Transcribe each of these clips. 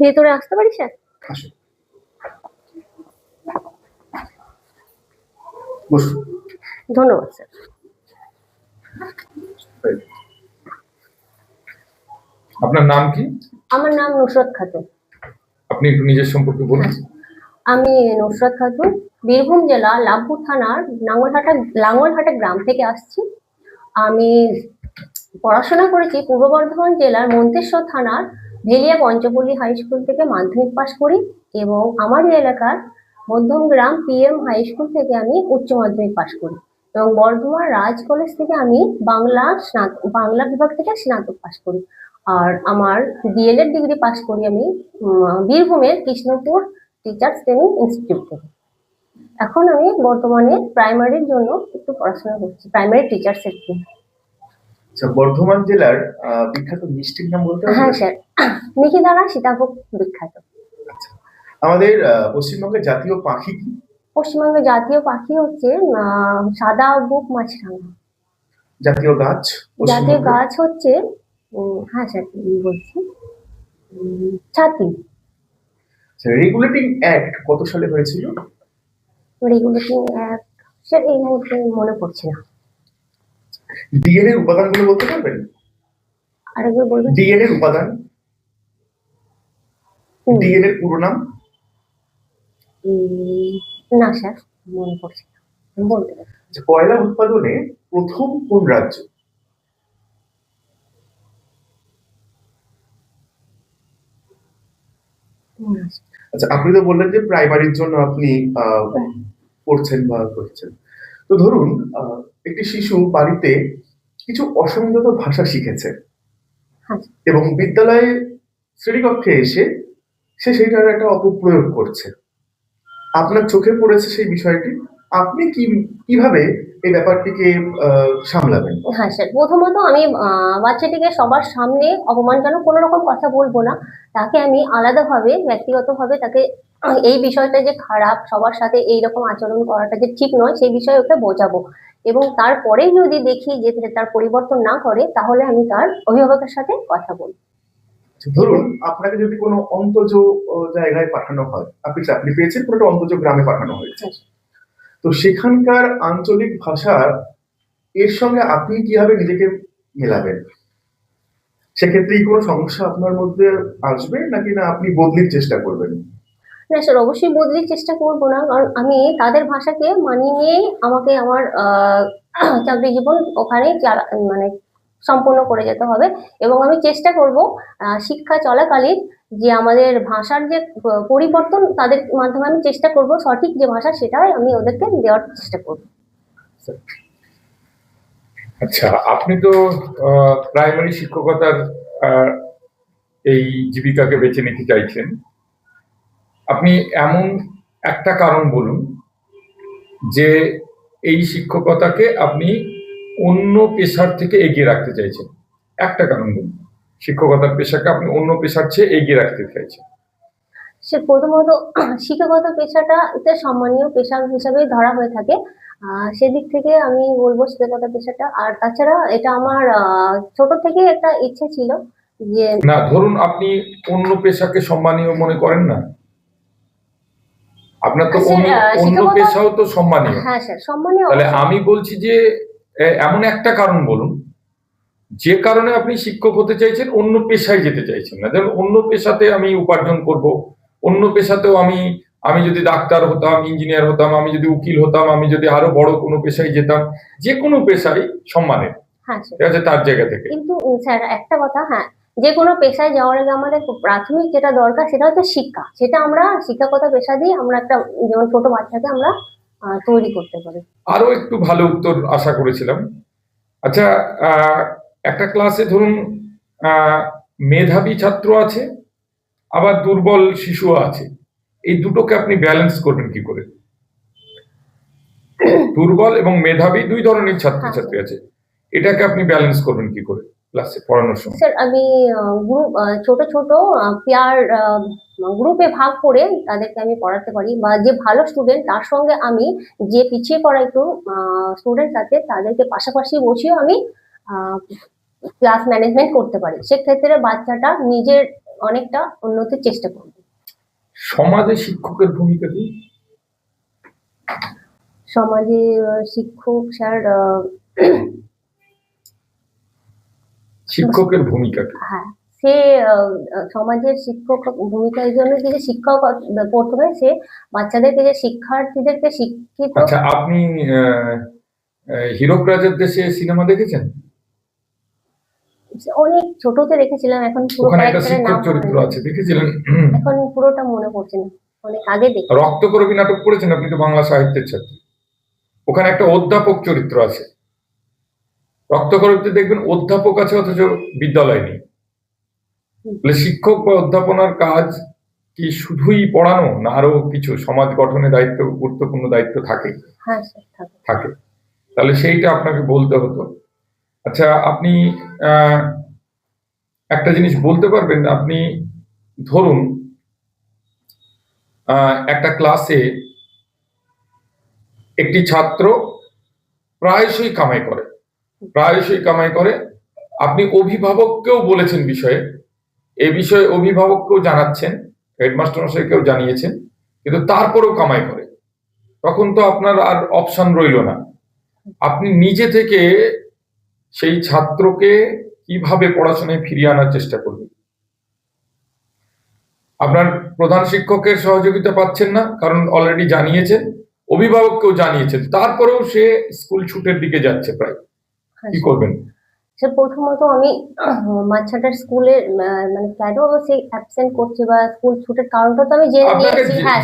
ভেতরে আসতে পারি স্যার ধন্যবাদ স্যার। আপনার নাম কি? আমার নাম নুসরত খাতুন। আপনি একটু নিজের সম্পর্কে বলুন। আমি নুসরত খাতুন বীরভূম জেলা লাভপুর থানার লাঙ্গলহাটা লাঙ্গলহাটা গ্রাম থেকে আসছি। আমি পড়াশোনা করেছি পূর্ব বর্ধমান জেলার মন্তেশ্বর থানার ভেলিয়া পঞ্চপল্লী হাই স্কুল থেকে মাধ্যমিক পাশ করি এবং আমার এই এলাকার মধ্যমগ্রাম পিএম হাই স্কুল থেকে আমি উচ্চ মাধ্যমিক পাশ করি এবং বর্ধমান রাজ কলেজ থেকে আমি বাংলা স্নাতক বাংলা বিভাগ থেকে স্নাতক পাশ করি। আর আমার ডিএলএড ডিগ্রি পাশ করি আমি বীরভূমের কৃষ্ণপুর টিচার্স ট্রেনিং ইনস্টিটিউট থেকে। এখন আমি বর্তমানে প্রাইমারির জন্য একটু পড়াশোনা করছি প্রাইমারি টিচার্সের জন্য। বর্ধমান জেলার বিখ্যাত মিষ্টির নাম বলতে হ্যাঁ স্যার। মিহিদানা সীতাভোগ বিখ্যাত। আচ্ছা। আমাদের পশ্চিমবঙ্গের জাতীয় পাখি কি? পশ্চিমবঙ্গের জাতীয় পাখি হচ্ছে সাদা বুক মাছরাঙা। জাতীয় গাছ? জাতীয় গাছ হচ্ছে হ্যাঁ স্যার বলছি। ছাতি। রেগুলেটিং অ্যাক্ট কত সালে হয়েছিল? রেগুলেটিং অ্যাক্ট স্যার এই মুহূর্তে মনে পড়ছে না। ডিএনএ উপাদানগুলো বলতে পারবেন? আরেকবার বলবেন। ডিএনএ উপাদান। ডিএনএ পুরো নাম? না স্যার মনে পড়ছে বলতে আচ্ছা, কয়লা উৎপাদনে প্রথম কোন রাজ্য? আচ্ছা আপনি তো বললেন যে প্রাইমারির জন্য আপনি আহ, পড়ছেন বা করছেন। তো ধরুন একটি শিশু বাড়িতে কিছু অসংযত ভাষা শিখেছে হ্যাঁ। এবং বিদ্যালয়ে শ্রেণীকক্ষে এসে সে সেইটার একটা অপপ্রয়োগ করছে। আপনার চোখে পড়েছে সেই বিষয়টি? আপনি কি কীভাবে এই ব্যাপারটিকে সামলাবেন? হ্যাঁ স্যার। প্রথমত আমি বাচ্চাটিকে সবার সামনে অপমানজনক কোনো রকম কথা বলব না। তাকে আমি আলাদাভাবে ব্যক্তিগতভাবে তাকে এই বিষয়টা যে খারাপ সবার সাথে এই রকম আচরণ করাটা যে ঠিক নয় সেই বিষয়ে ওকে বোঝাবো। এবং তারপরে যদি দেখি যে তার পরিবর্তন না করে তাহলে আমি তার অভিভাবকের সাথে কথা বলব। ধরুন আপনাকে যদি কোনো অন্তজ জায়গায় পাঠানো হয় আপনি চাকরি পেয়েছেন কোনো অন্তজ গ্রামে পাঠানো হয়েছে। তো সেখানকার আঞ্চলিক ভাষা এর সঙ্গে আপনি কীভাবে নিজেকে মেলাবেন? সেক্ষেত্রে কোনো সমস্যা আপনার মধ্যে আসবে? নাকি না আপনি বদলির চেষ্টা করবেন? না স্যার অবশ্যই বদলির চেষ্টা করব না। কারণ আমি তাদের ভাষাকে মানিয়ে নিয়েই আমাকে আমার চাকরি জীবন ওখানে মানে সম্পূর্ণ করে যেতে হবে। এবং আমি চেষ্টা করব শিক্ষা চলাকালীন যে আমাদের ভাষার যে পরিবর্তন, তাদের মাধ্যমে আমি চেষ্টা করব, সঠিক যে ভাষা, সেটাই আমি ওদেরকে দেওয়ার চেষ্টা করব। আচ্ছা আপনি তো প্রাইমারি শিক্ষকতার এই জীবিকাকে বেছে নিতে চাইছেন। আপনি এমন একটা কারণ বলুন যে এই শিক্ষকতাকে আপনি অন্য পেশার থেকে এগিয়ে রাখতে চাইছেন। একটা কারণ বলুন শিক্ষকতার পেশাকে আপনি অন্য পেশার চেয়ে এগিয়ে রাখতে চাইছেন। সে প্রথমত শিক্ষকতা পেশাটা একটা সম্মানীয় পেশা হিসাবেই ধরা হয়ে থাকে। আহ, সেদিক থেকে আমি বলব শিক্ষকতা পেশাটা। আর তাছাড়া এটা আমার ছোট থেকে একটা ইচ্ছে ছিল যে না ধরুন আপনি অন্য পেশাকে সম্মানীয় মনে করেন না। আপনার তো অন্য পেশাও তো সম্মানীয়। হ্যাঁ স্যার সম্মানীয় তাহলে আমি বলছি যে এমন একটা কারণ বলুন যে কারণে আপনি শিক্ষক হতে চাইছেন অন্য পেশায় যেতে চাইছেন না। যেমন অন্য পেশাতে আমি উপার্জন করব অন্য পেশাতেও আমি আমি যদি ডাক্তার হতাম ইঞ্জিনিয়ার হতাম আমি যদি উকিল হতাম আমি যদি আরও বড় কোনো পেশায় যেতাম যে কোনো পেশাই সম্মানের। হ্যাঁ ঠিক আছে তার জায়গা থেকে। কিন্তু স্যার একটা কথা হ্যাঁ যে কোনো পেশায় যাওয়ার আগে আমাদের প্রাথমিক যেটা দরকার সেটা হচ্ছে শিক্ষা। সেটা আমরা শিক্ষকতা পেশা দিয়ে আমরা একটা যেমন ছোট বাচ্চাকে আমরা তৈরি করতে পারি। আরও একটু ভালো উত্তর আশা করেছিলাম। আচ্ছা একটা ক্লাসে ধরুন মেধাবী ছাত্র আছে আবার দুর্বল শিশু আছে। এই দুটোকে আপনি ব্যালেন্স করবেন কি করে? দুর্বল এবং মেধাবী দুই ধরনের ছাত্রছাত্রী আছে। এটাকে আপনি ব্যালেন্স করবেন কি করে? ক্লাসে পড়ানোর সময়। স্যার আমি গ্রুপ ছোট ছোট পেয়ার গ্রুপে ভাগ করে তাদেরকে আমি পড়াতে পারি বা যে ভালো স্টুডেন্ট তার সঙ্গে আমি যে পিছিয়ে পড়া একটু স্টুডেন্ট আছে তাদেরকে পাশাপাশি বসিয়েও আমি ক্লাস ম্যানেজমেন্ট করতে পারি। সেক্ষেত্রে বাচ্চাটা নিজের অনেকটা উন্নতির চেষ্টা করব। সমাজে শিক্ষকের ভূমিকা কি? সমাজে শিক্ষক স্যার শিক্ষকের ভূমিকা কি হ্যাঁ সে সমাজের শিক্ষক ভূমিকা এই জন্য যে শিক্ষক প্রথমে সে বাচ্চাদেরকে যে শিক্ষার্থীদেরকে শিক্ষিত আচ্ছা আপনি হীরক রাজার দেশে সিনেমা দেখেছেন? অনেক ছোটতে দেখেছিলাম এখন পুরো ক্যারেক্টারের নাম চরিত্র আছে দেখেছিলেন? এখন পুরোটা মনে পড়ছে না অনেক আগে দেখি রক্তকরবী নাটক পড়েছেন আপনি তো বাংলা সাহিত্যের ছাত্র। ওখানে একটা অধ্যাপক চরিত্র আছে। রক্তকরবীতে দেখবেন অধ্যাপক আছে অথচ বিদ্যালয় নেই। বলে শিক্ষক বা অধ্যাপনার কাজ কি শুধুই পড়ানো না আরও কিছু? সমাজ গঠনে দায়িত্ব গুরুত্বপূর্ণ দায়িত্ব থাকে? হ্যাঁ থাকে। থাকে। তাহলে সেইটা আপনাকে বলতে হতো। আচ্ছা আপনি আহ, একটা জিনিস বলতে পারবেন? আপনি ধরুন আহ, একটা ক্লাসে একটি ছাত্র প্রায়শই কামাই করে। প্রায়শই কামাই করে। আপনি অভিভাবককেও বলেছেন বিষয়ে। এই বিষয়ে অভিভাবককেও জানাচ্ছেন, হেডমাস্টার মশাইকেও জানিয়েছেন, কিন্তু তারপরেও কামাই করে। তখন তো আপনার আর অপশন রইল না। আপনি নিজে থেকে সেই ছাত্রকে কীভাবে পড়াশোনায় ফিরিয়ে আনার চেষ্টা করবেন? আপনার প্রধান শিক্ষকের সহযোগিতা পাচ্ছেন না, কারণ অলরেডি জানিয়েছেন, অভিভাবককেও জানিয়েছেন। তারপরেও সে স্কুল ছুটের দিকে যাচ্ছে প্রায়। কি করবেন সে প্রথমত আমি বাচ্চাটার স্কুলে মানে কেন সে অ্যাবসেন্ট করছে বা স্কুল ছুটের কারণটা তো আমি জেনে নিয়েছি হ্যাঁ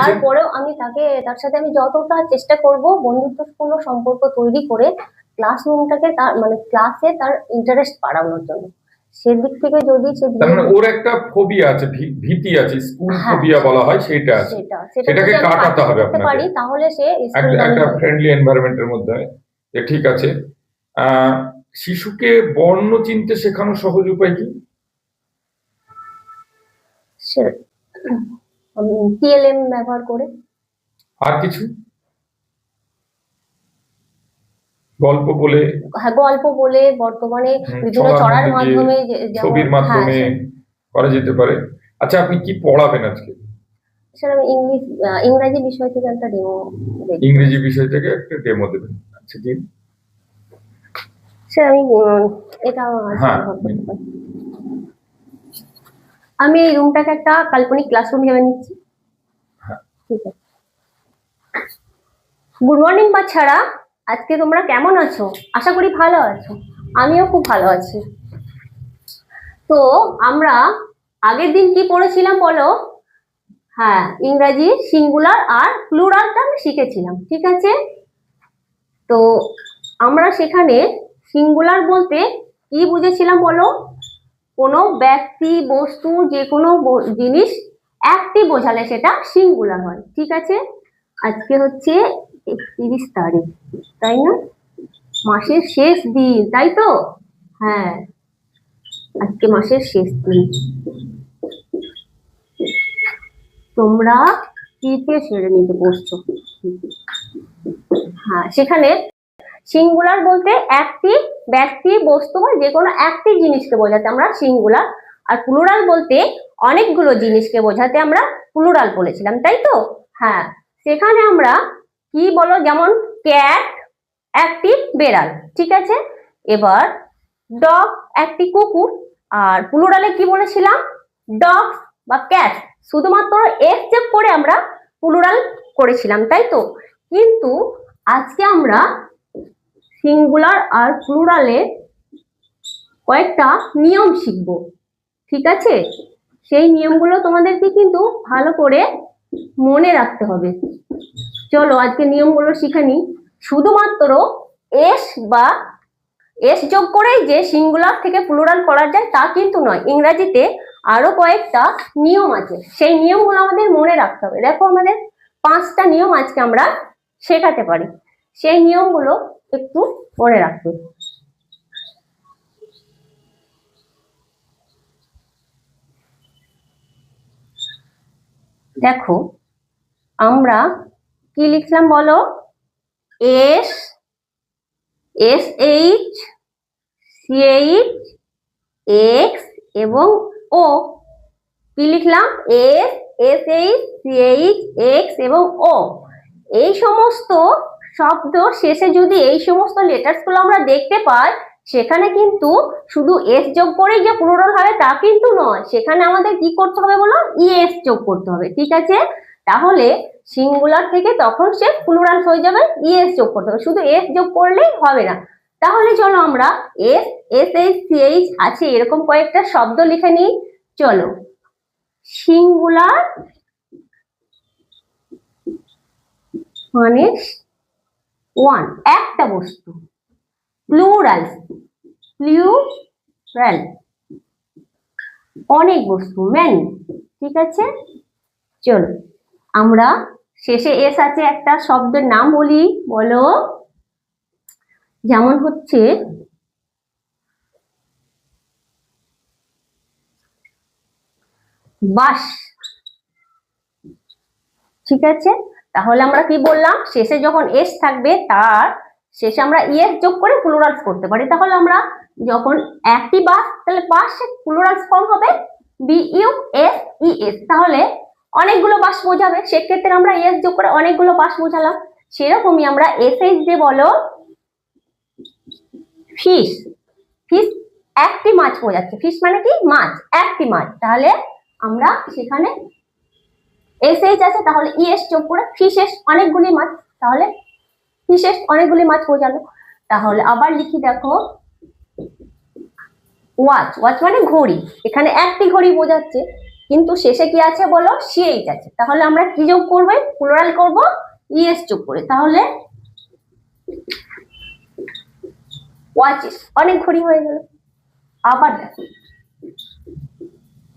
তারপরেও আমি তাকে তার সাথে আমি যতটা চেষ্টা করব বন্ধুত্বপূর্ণ সম্পর্ক তৈরি করে ক্লাসরুমটাকে তার মানে ক্লাসে তার ইন্টারেস্ট বাড়ানোর জন্য সেদিক থেকে যদি সে মানে ওর একটা ফোবিয়া আছে ভীতি আছে স্কুল হ্যাঁ। ফোবিয়া বলা হয় আছে সেটা সেটা সেটাকে কাটাতে হবে আপনাকে। পারি তাহলে সে একটা। ফ্রেন্ডলি এনভায়রনমেন্টের মধ্যে যে ঠিক আছে শিশুকে বর্ণ চিনতে শেখানো সহজ উপায় কি? টিএলএম ব্যবহার করে। আর কিছু? গল্প বলে। হ্যাঁ গল্প বলে বর্তমানে বিভিন্ন চড়ার মাধ্যমে ছবির হ্যাঁ, মাধ্যমে করা যেতে পারে। আচ্ছা আপনি কি পড়াবেন আজকে? স্যার আমি ইংলিশ ইংরাজি বিষয় থেকে একটা ডেমো ইংরেজি বিষয় থেকে একটা ডেমো দেবেন। আচ্ছা জি স্যার আমি উম, এটা হ্যাঁ। আমি এই রুমটাকে একটা কাল্পনিক ক্লাসরুম ভেবে নিচ্ছি। হ্যাঁ। ঠিক আছে। গুড মর্নিং বাচ্চারা। আজকে তোমরা কেমন আছো? আশা করি ভালো আছো। আমিও খুব ভালো আছি। তো আমরা আগের দিন কি পড়েছিলাম বলো? হ্যাঁ ইংরাজি সিঙ্গুলার আর প্লুরালটা আমি শিখেছিলাম। ঠিক আছে? তো আমরা সেখানে সিঙ্গুলার বলতে কি বুঝেছিলাম বলো? কোনো ব্যক্তি, বস্তু যে কোনো জিনিস একটি বোঝালে সেটা সিঙ্গুলার হয়, ঠিক আছে? আজকে হচ্ছে একত্রিশ তারিখ, তাই না? মাসের শেষ দিন, তাই তো? হ্যাঁ আজকে মাসের শেষ দিন। তোমরা সেরে নিতে বসছো। হ্যাঁ সেখানে সিঙ্গুলার বলতে একটি ব্যক্তি, বস্তু বা যে কোনো একটি জিনিসকে বোঝাতে আমরা সিঙ্গুলার আর প্লুরাল বলতে অনেকগুলো জিনিসকে বোঝাতে আমরা প্লুরাল বলেছিলাম, তাই তো? হ্যাঁ সেখানে আমরা কি বলো? যেমন ক্যাট একটি বেড়াল, ঠিক আছে? এবার ডগ একটি কুকুর, আর প্লুরালে কি বলেছিলাম? ডগ বা ক্যাট শুধুমাত্র এস চেক করে আমরা প্লুরাল করেছিলাম, তাই তো? কিন্তু আজকে আমরা সিঙ্গুলার আর প্লুরালে কয়েকটা নিয়ম শিখব, ঠিক আছে? সেই নিয়মগুলো তোমাদেরকে কিন্তু ভালো করে মনে রাখতে হবে। চলো আজকে নিয়মগুলো শিখে নিই। শুধুমাত্র এস বা এস যোগ করেই যে সিঙ্গুলার থেকে প্লুরাল করা যায় তা কিন্তু নয়, ইংরাজিতে আরও কয়েকটা নিয়ম আছে। সেই নিয়মগুলো আমাদের মনে রাখতে হবে। দেখো আমাদের পাঁচটা নিয়ম আজকে আমরা শেখাতে পারি। সেই নিয়মগুলো একটু মনে রাখবে। দেখো, আমরা কি লিখলাম বলো? S S H, C H, X এবং ও। কি লিখলাম? S S H, C H, X এবং ও। এই সমস্ত শব্দ শেষে যদি এই সমস্ত লেটার্সগুলো আমরা দেখতে পাই, সেখানে কিন্তু শুধু এস যোগ করেই যে প্লুরাল হবে তা কিন্তু নয়। সেখানে আমাদের কি করতে হবে বলো? ইএস যোগ করতে হবে, ঠিক আছে? তাহলে সিঙ্গুলার থেকে তখন সে প্লুরাল হয়ে যাবে ইএস যোগ করতে হবে। শুধু এস যোগ করলেই হবে না। তাহলে চলো আমরা S S H C H আছে, এরকম কয়েকটা শব্দ লিখে নিই। চলো। সিঙ্গুলার মানে ওয়ান একটা বস্তু। প্লুরাল প্লুরাল অনেক বস্তু ম্যানি ঠিক আছে? চলো, আমরা শেষে এস আছে, একটা শব্দের নাম বলি, বলো। যেমন হচ্ছে, বাস। ঠিক আছে? তাহলে আমরা কি বললাম? শেষে যখন এস থাকবে, তার শেষে আমরা ইএস যোগ করে প্লুরালস করতে পারি। তাহলে আমরা যখন একটি বাস, তাহলে বাস প্লুরালস ফর্ম হবে বি এস ই এস তাহলে অনেকগুলো বাস বোঝাবে। সেক্ষেত্রে আমরা এস যোগ করে অনেকগুলো বাস বোঝালাম। সেরকমই আমরা এস এইচ দিয়ে বলো ফিশ ফিশ একটি মাছ বোঝাচ্ছে। ফিশ মানে কি? মাছ, একটি মাছ। তাহলে আমরা সেখানে এস এইচ আছে, তাহলে ইএস যোগ করে ফিশেস অনেকগুলি মাছ তাহলে ফিশেস অনেকগুলি মাছ বোঝালো তাহলে আবার লিখি দেখো ওয়াচ ওয়াচ মানে ঘড়ি। এখানে একটি ঘড়ি বোঝাচ্ছে, কিন্তু শেষে কি আছে বলো? সিএইচ আছে। তাহলে আমরা কি যোগ করবে? প্লুরাল করব ইএস যোগ করে। তাহলে ওয়াচেস অনেক ঘড়ি হয়ে গেল। আবার দেখো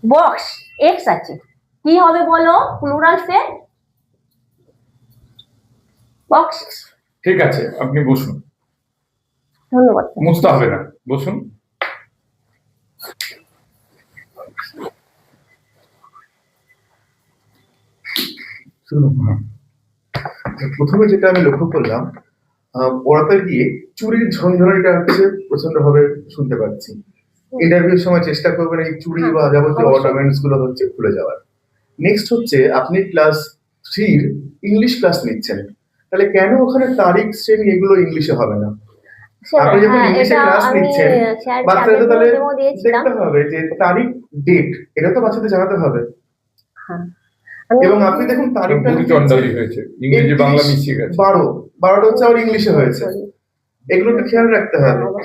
বক্স এক্স আছে। কি হবে বলো? প্লুরাল সে বক্স ঠিক আছে আপনি বসুন। ধন্যবাদ। মুছতে হবে না বসুন হ্যাঁ। প্রথমে যেটা আমি লক্ষ্য করলাম পড়াতে গিয়ে চুরির ঝঞ্ঝনাটা হচ্ছে প্রচণ্ড ভাবে শুনতে পাচ্ছি। ইন্টারভিউর সময় চেষ্টা করবেন এই চুরি বা যাবতীয়। অর্নামেন্টসগুলো হচ্ছে ভুলে যাওয়ার। নেক্সট হচ্ছে আপনি ক্লাস থ্রির ইংলিশ ক্লাস নিচ্ছেন। তাহলে কেন ওখানে তারিখ শ্রেণি এগুলো ইংলিশে হবে না? আপনি যখন হ্যাঁ, ইংলিশে ক্লাস নিচ্ছেন, বাচ্চাদের তাহলে দেখতে হবে যে তারিখ ডেট এটা তো বাচ্চাদের জানাতে হবে। হ্যাঁ। এবং আপনি দেখুন তারিখটা হয়েছে। ইংরেজি বাংলা মিশিয়ে গেছে। বারো বারোটা হচ্ছে আবার ইংলিশে হয়েছে। এগুলো একটু খেয়াল রাখতে হ্যাঁ, হবে।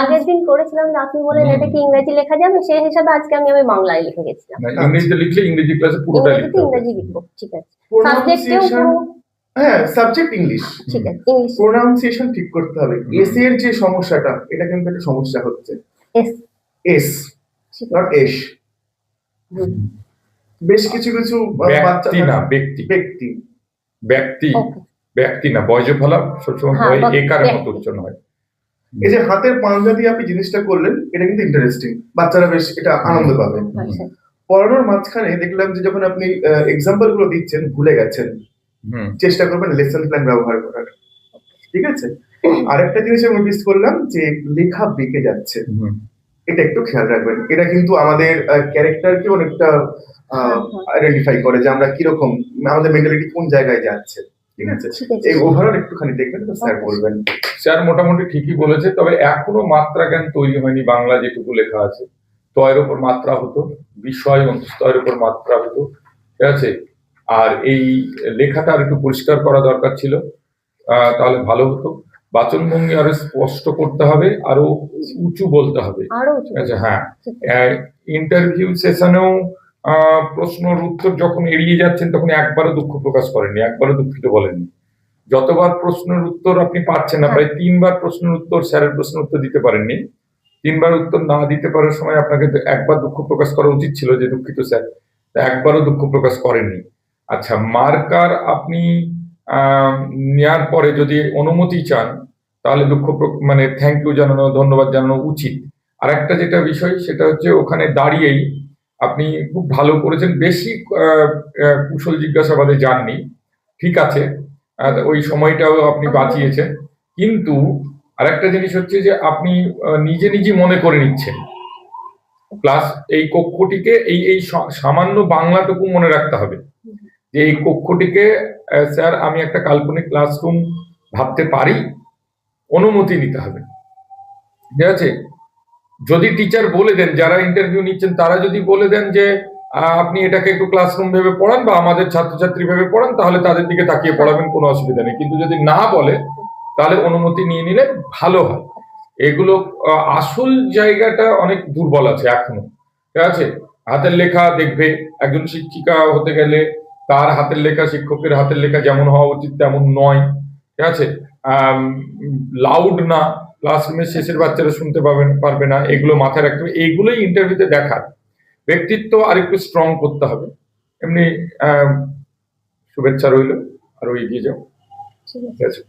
আগের দিন করেছিলাম যে আপনি বলেন এটা কি ইংরেজি লেখা যাবে সেই হিসাবে আজকে আমি আমি বাংলায় লিখে গেছিলাম। ইংরেজিতে লিখলে ইংরেজি ক্লাসে পুরোটা লিখতে হবে। ইংরেজি লিখব ঠিক আছে। সাবজেক্টেও হ্যাঁ সাবজেক্ট ইংলিশ ঠিক আছে ইংলিশ প্রোনাউন্সিয়েশন ঠিক করতে হবে। এস এর যে সমস্যাটা এটা কিন্তু একটা সমস্যা হচ্ছে। এস এস নট এস বেশ কিছু কিছু বাচ্চা ব্যক্তি না ব্যক্তি। ব্যক্তি। ব্যক্তি। ব্যক্তি না বয়জ ফলা সবসময় হ্যাঁ, হয় একারের মতো। উচ্চারণ হয়। এই যে হাতের পাঞ্জা দিয়ে আপনি জিনিসটা করলেন এটা কিন্তু ইন্টারেস্টিং বাচ্চারা বেশ এটা আনন্দ পাবে। পড়ানোর মাঝখানে দেখলাম যে যখন আপনি এক্সাম্পলগুলো দিচ্ছেন ভুলে গেছেন চেষ্টা করবেন লেসন প্ল্যান ব্যবহার করার। ঠিক আছে? আরেকটা জিনিস আমি নোটিস করলাম যে লেখা বেঁকে যাচ্ছে। এটা একটু খেয়াল রাখবেন। এটা কিন্তু আমাদের ক্যারেক্টারকে অনেকটা হ্যাঁ, আইডেন্টিফাই করে যে আমরা কীরকম আমাদের মেন্টালিটি কোন জায়গায় যাচ্ছে। ঠিক আছে? এই ওভারঅল একটুখানি দেখবেন তো স্যার বলবেন। স্যার মোটামুটি ঠিকই বলেছে তবে এখনও মাত্রা জ্ঞান তৈরি হয়নি বাংলা যেটুকু লেখা আছে। তয়ের উপর মাত্রা হতো বিষয় অন্তস্তয়ের উপর মাত্রা হতো ঠিক আছে? আর এই লেখাটা আর একটু পরিষ্কার করা দরকার ছিল আহ, তাহলে ভালো হতো। বাচনভঙ্গি আরও স্পষ্ট করতে হবে আরও উঁচু বলতে হবে। আরও উঁচু। ঠিক আছে। হ্যাঁ ইন্টারভিউ সেশনেও প্রশ্নর উত্তর যখন এড়িয়ে যাচ্ছেন তখন একবারও দুঃখ প্রকাশ করেননি একবারও দুঃখিত বলেননি। যতবার প্রশ্নের উত্তর আপনি পাচ্ছেন না হ্যাঁ। প্রায় তিনবার প্রশ্নের উত্তর স্যারের প্রশ্নের উত্তর দিতে পারেননি। তিনবার উত্তর না দিতে পারার সময় আপনাকে একবার দুঃখ প্রকাশ করা উচিত ছিল যে দুঃখিত স্যার তা একবারও দুঃখ প্রকাশ করেননি। আচ্ছা মার্কার আপনি আহ, নেওয়ার পরে যদি অনুমতি চান তাহলে দুঃখ মানে থ্যাংক ইউ জানানো ধন্যবাদ জানানো উচিত। আর একটা যেটা বিষয় সেটা হচ্ছে ওখানে দাঁড়িয়েই আপনি খুব ভালো করেছেন। বেশি কুশল জিজ্ঞাসাবাদে যাননি। ঠিক আছে। ওই সময়টাও আপনি বাঁচিয়েছেন। কিন্তু আরেকটা জিনিস হচ্ছে যে আপনি নিজে নিজে মনে করে নিচ্ছেন। প্লাস এই কক্ষটিকে এই এই সামান্য বাংলাটুকু মনে রাখতে হবে। যে এই কক্ষটিকে স্যার আমি একটা কাল্পনিক ক্লাসরুম ভাবতে পারি অনুমতি নিতে হবে। ঠিক আছে? যদি টিচার বলে দেন যারা ইন্টারভিউ নিচ্ছেন তারা যদি বলে দেন যে আপনি এটাকে একটু ক্লাসরুম ভেবে পড়ান বা আমাদের ছাত্রছাত্রী ভেবে পড়ান তাহলে তাদের দিকে তাকিয়ে পড়াবেন কোনো অসুবিধা নেই। কিন্তু যদি না বলে তাহলে অনুমতি নিয়ে নিলে ভালো হয়। এগুলো আসল জায়গাটা অনেক দুর্বল আছে এখনও। ঠিক আছে? হাতের লেখা দেখবে একজন শিক্ষিকা হতে গেলে তার হাতের লেখা শিক্ষকের হাতের লেখা যেমন হওয়া উচিত তেমন নয়। ঠিক আছে? লাউড না। ক্লাসরুমের শেষের বাচ্চারা শুনতে পাবেন পারবে না এগুলো মাথায় রাখতে হবে। এইগুলোই ইন্টারভিউতে দেখার। ব্যক্তিত্ব আর একটু স্ট্রং করতে হবে। এমনি আহ, শুভেচ্ছা রইল আরও এগিয়ে যাও। ঠিক আছে।